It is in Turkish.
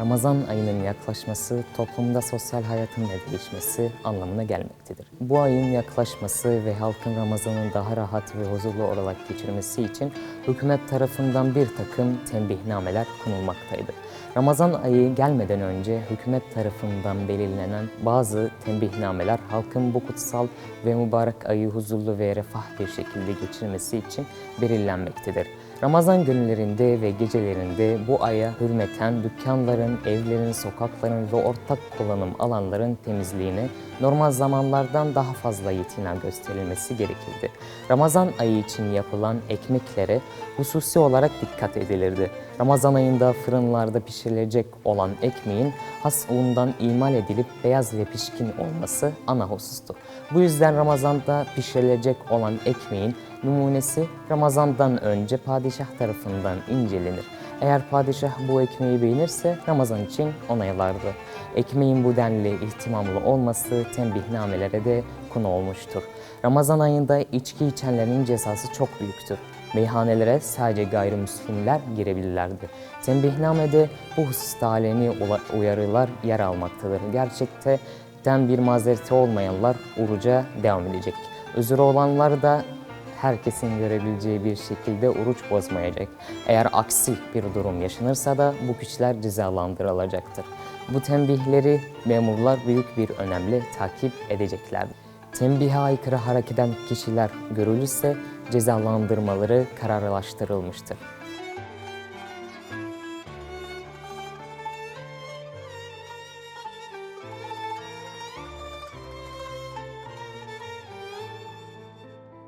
Ramazan ayının yaklaşması toplumda sosyal hayatın da değişmesi anlamına gelmektedir. Bu ayın yaklaşması ve halkın Ramazan'ın daha rahat ve huzurlu olarak geçirmesi için hükümet tarafından bir takım tembihnameler konulmaktaydı. Ramazan ayı gelmeden önce hükümet tarafından belirlenen bazı tembihnameler halkın bu kutsal ve mübarek ayı huzurlu ve refah bir şekilde geçirmesi için belirlenmektedir. Ramazan günlerinde ve gecelerinde bu aya hürmeten dükkanların, evlerin, sokakların ve ortak kullanım alanların temizliğine normal zamanlardan daha fazla itina gösterilmesi gerekirdi. Ramazan ayı için yapılan ekmeklere hususi olarak dikkat edilirdi. Ramazan ayında fırınlarda pişirilecek olan ekmeğin has undan imal edilip beyaz ve pişkin olması ana husustu. Bu yüzden Ramazan'da pişirilecek olan ekmeğin numunesi Ramazan'dan önce padişah tarafından incelenir. Eğer padişah bu ekmeği beğenirse Ramazan için onaylardı. Ekmeğin bu denli ihtimamlı olması tembihnamelere de konu olmuştur. Ramazan ayında içki içenlerin cezası çok büyüktür. Meyhanelere sadece gayrimüslimler girebilirlerdi. Tembihnamede bu hususta aleni ula- uyarılar yer almaktadır. Gerçekte bir mazereti olmayanlar oruca devam edecek. Özürü olanlar da herkesin görebileceği bir şekilde oruç bozmayacak. Eğer aksi bir durum yaşanırsa da bu kişiler cezalandırılacaktır. Bu tembihleri memurlar büyük bir önemle takip edeceklerdir. Tembihe aykırı hareket eden kişiler görülürse cezalandırmaları kararlaştırılmıştır.